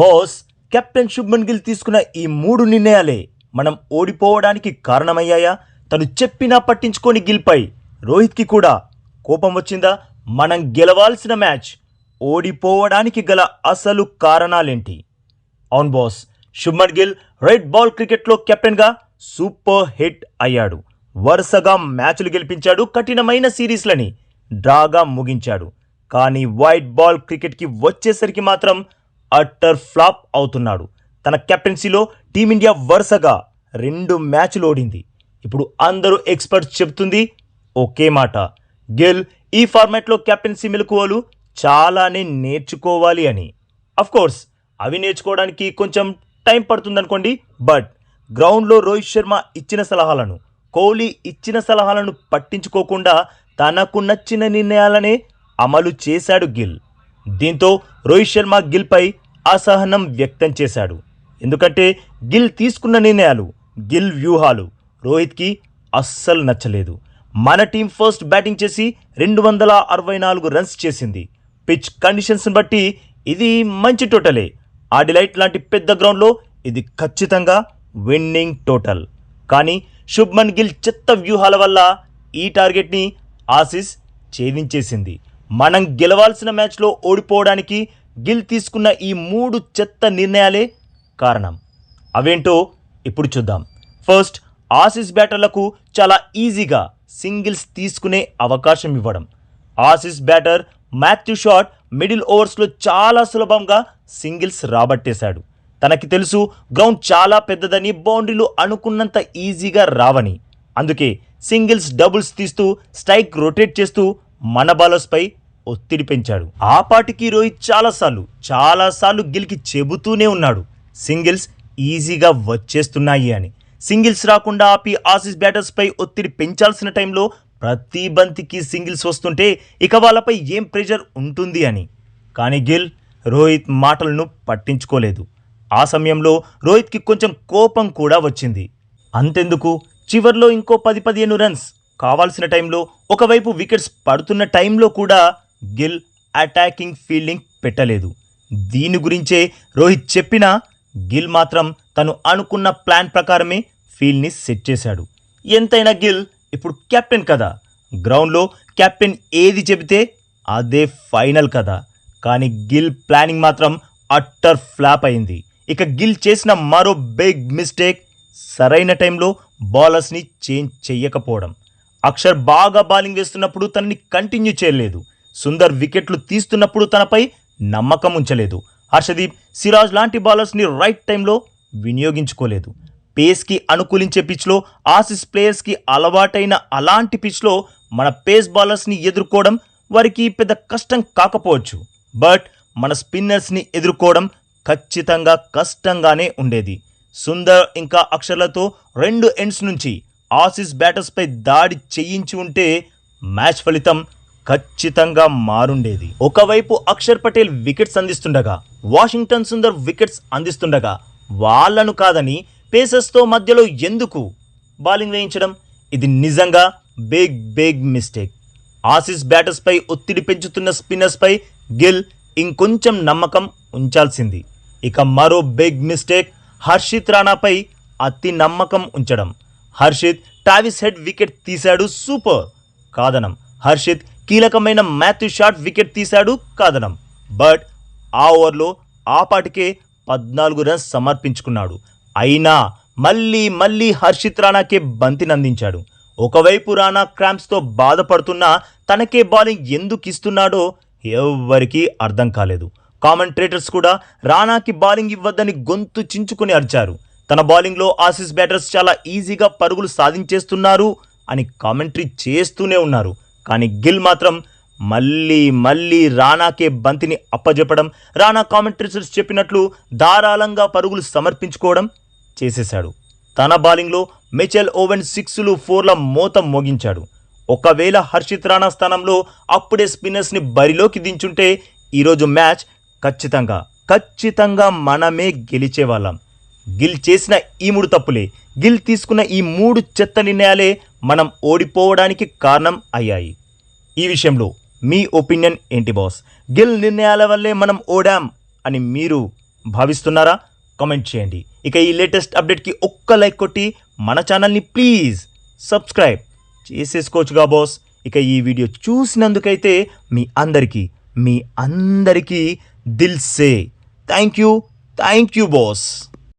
Boss captain Shubman Gill తీసుకున్న ఈ మూడు నిర్ణయాలే మనం ఓడిపోవడానికి కారణమయ్యాయా? తను చెప్పినా పట్టించుకొని గిల్పై. రోహిత్కి కూడా కోపం వచ్చిందా? మనం గెలవాల్సిన మ్యాచ్ ఓడిపోవడానికి గల అసలు కారణాలేంటి? అవును boss Shubman Gill red ball క్రికెట్లో కెప్టెన్గా సూపర్ హిట్ అయ్యాడు. వరుసగా మ్యాచ్లు గెలిపించాడు కఠినమైన సిరీస్లని డ్రాగా ముగించాడు. కానీ వైట్ బాల్ క్రికెట్కి వచ్చేసరికి మాత్రం అట్టర్ ఫ్లాప్ అవుతున్నాడు. తన కెప్టెన్సీలో టీమిండియా వరుసగా రెండు మ్యాచ్లు ఓడింది. ఇప్పుడు అందరూ ఎక్స్పర్ట్స్ చెప్తుంది ఒకే మాట. గిల్ ఈ ఫార్మాట్లో కెప్టెన్సీ మెలకువలు చాలానే నేర్చుకోవాలి అని. కోర్స్ అవి నేర్చుకోవడానికి కొంచెం టైం పడుతుందనుకోండి బట్ గ్రౌండ్లో రోహిత్ శర్మ ఇచ్చిన సలహాలను కోహ్లీ ఇచ్చిన సలహాలను పట్టించుకోకుండా తనకు నచ్చిన నిర్ణయాలనే అమలు చేశాడు గిల్. దీంతో రోహిత్ శర్మ గిల్పై అసహనం వ్యక్తం చేశాడు. ఎందుకంటే గిల్ తీసుకున్న నిర్ణయాలు గిల్ వ్యూహాలు రోహిత్కి అస్సలు నచ్చలేదు. మన టీం ఫస్ట్ బ్యాటింగ్ చేసి రెండు వందల అరవై నాలుగు రన్స్ చేసింది. పిచ్ కండిషన్స్ని బట్టి ఇది మంచి టోటలే. ఆడిలైట్ లాంటి పెద్ద గ్రౌండ్లో ఇది ఖచ్చితంగా విన్నింగ్ టోటల్. కానీ శుభ్మన్ గిల్ చెత్త వ్యూహాల వల్ల ఈ టార్గెట్ని ఆసిస్ ఛేదించేసింది. మనం గెలవాల్సిన మ్యాచ్లో ఓడిపోవడానికి గిల్ తీసుకున్న ఈ మూడు చెత్త నిర్ణయాలే కారణం. అవేంటో ఇప్పుడు చూద్దాం. ఫస్ట్ ఆసిస్ బ్యాటర్లకు చాలా ఈజీగా సింగిల్స్ తీసుకునే అవకాశం ఇవ్వడం. Aussies batter Matthew Short middle ఓవర్స్లో చాలా సులభంగా సింగిల్స్ రాబట్టేశాడు. తనకి తెలుసు గ్రౌండ్ చాలా పెద్దదని బౌండరీలు అనుకున్నంత ఈజీగా రావని. అందుకే సింగిల్స్ డబుల్స్ తీస్తూ స్ట్రైక్ రొటేట్ చేస్తూ మన బౌలర్స్పై ఒత్తిడి పెంచాడు. ఆ పాటికి రోహిత్ చాలాసార్లు చాలాసార్లు గిల్కి చెబుతూనే ఉన్నాడు. సింగిల్స్ ఈజీగా వచ్చేస్తున్నాయి అని. సింగిల్స్ రాకుండా ఆపి ఆసిస్ బ్యాటర్స్పై ఒత్తిడి పెంచాల్సిన టైంలో ప్రతి బంతికి సింగిల్స్ వస్తుంటే ఇక వాళ్ళపై ఏం ప్రెషర్ ఉంటుంది అని. కానీ గిల్ రోహిత్ మాటలను పట్టించుకోలేదు. ఆ సమయంలో రోహిత్కి కొంచెం కోపం కూడా వచ్చింది. అంతెందుకు? చివర్లో ఇంకో పది పదిహేను రన్స్. కావాల్సిన టైంలో ఒకవైపు వికెట్స్ పడుతున్న టైంలో కూడా గిల్ అటాకింగ్ ఫీల్డింగ్ పెట్టలేదు. దీని గురించే రోహిత్ చెప్పినా గిల్ మాత్రం తను అనుకున్న ప్లాన్ ప్రకారమే ఫీల్డ్ని సెట్ చేశాడు. ఎంతైనా గిల్ ఇప్పుడు కెప్టెన్ కదా. గ్రౌండ్లో కెప్టెన్ ఏది చెబితే అదే ఫైనల్ కదా. కానీ గిల్ ప్లానింగ్ మాత్రం అట్టర్ ఫ్లాప్ అయింది. ఇక గిల్ చేసిన మరో బిగ్ మిస్టేక్ సరైన టైంలో బౌలర్స్ని చేంజ్ చెయ్యకపోవడం. అక్షర్ బాగా బౌలింగ్ వేస్తున్నప్పుడు తనని కంటిన్యూ చేయలేదు. సుందర్ వికెట్లు తీస్తున్నప్పుడు తనపై నమ్మకం ఉంచలేదు హర్షదీప్ సిరాజ్ లాంటి బౌలర్స్ని రైట్ టైంలో వినియోగించుకోలేదు. పేస్కి అనుకూలించే పిచ్లో ఆసిస్ ప్లేయర్స్కి అలవాటైన అలాంటి పిచ్లో మన పేస్ బౌలర్స్ని ఎదుర్కోవడం వారికి పెద్ద కష్టం కాకపోవచ్చు. బట్ మన స్పిన్నర్స్ని ఎదుర్కోవడం ఖచ్చితంగా కష్టంగానే ఉండేది. సుందర్ ఇంకా అక్షర్లతో రెండు ఎండ్స్ నుంచి ఆసిస్ బ్యాటర్స్పై దాడి చేయించి ఉంటే మ్యాచ్ ఫలితం ఖచ్చితంగా మారుండేది. ఒకవైపు అక్షర్ పటేల్ వికెట్స్ అందిస్తుండగా వాషింగ్టన్ సుందర్ వికెట్స్ అందిస్తుండగా వాళ్ళను కాదని పేసర్స్తో మధ్యలో ఎందుకు బౌలింగ్ వేయించడం? ఇది నిజంగా బిగ్ బిగ్ మిస్టేక్. ఆసిస్ బ్యాటర్స్పై ఒత్తిడి పెంచుతున్న స్పిన్నర్స్పై గిల్ ఇంకొంచెం నమ్మకం ఉంచాల్సింది. ఇక మరో బిగ్ మిస్టేక్ హర్షిత్ రాణాపై అతి నమ్మకం ఉంచడం. హర్షిత్ టావిస్ హెడ్ వికెట్ తీశాడు సూపర్ కాదనం. హర్షిత్ కీలకమైన మ్యాథ్యూ షాట్ వికెట్ తీశాడు కాదనం. బట్ ఆ ఓవర్లో ఆ పాటికే పద్నాలుగు రన్స్ సమర్పించుకున్నాడు. అయినా మళ్ళీ మళ్ళీ హర్షిత్ రాణాకే బంతినందించాడు ఒకవైపు రాణా క్రాంప్స్తో బాధపడుతున్నా తనకే బౌలింగ్ ఎందుకు ఇస్తున్నాడో ఎవ్వరికీ అర్థం కాలేదు. కామెంట్రేటర్స్ కూడా రాణాకి బౌలింగ్ ఇవ్వద్దని గొంతు చించుకుని అరిచారు. తన బౌలింగ్లో ఆసిస్ బ్యాటర్స్ చాలా ఈజీగా పరుగులు సాధించేస్తున్నారు అని కామెంటరీ చేస్తూనే ఉన్నారు. కానీ గిల్ మాత్రం మళ్ళీ మళ్ళీ రాణాకే బంతిని అప్పజెప్పడం రానా కామెంటరీటర్స్ చెప్పినట్లు ధారాళంగా పరుగులు సమర్పించుకోవడం చేసేశాడు. తన బౌలింగ్లో మిచెల్ ఓవెన్ సిక్స్లు ఫోర్ల మోత మోగించాడు. ఒకవేళ హర్షిత్ రాణా స్థానంలో అప్పుడే స్పిన్నర్స్ని బరిలోకి దించుంటే ఈరోజు మ్యాచ్ ఖచ్చితంగా ఖచ్చితంగా మనమే గెలిచేవాళ్ళం. గిల్ చేసిన ఈ మూడు తప్పులే. గిల్ తీసుకున్న ఈ మూడు చెత్త నిర్ణయాలే మనం ఓడిపోవడానికి కారణం అయ్యాయి. ఈ విషయంలో మీ ఒపీనియన్ ఏంటి బాస్? గిల్ నిర్ణయాల వల్లే మనం ఓడాం అని మీరు భావిస్తున్నారా? కామెంట్ చేయండి. ఇక ఈ లేటెస్ట్ అప్డేట్కి ఒక్క లైక్ కొట్టి మన ఛానల్ని ప్లీజ్ సబ్స్క్రైబ్ చేసేసుకోవచ్చుగా బాస్. ఇక ఈ వీడియో చూసినందుకైతే మీ అందరికీ మీ అందరికీ దిల్ సే. Thank you thank you boss.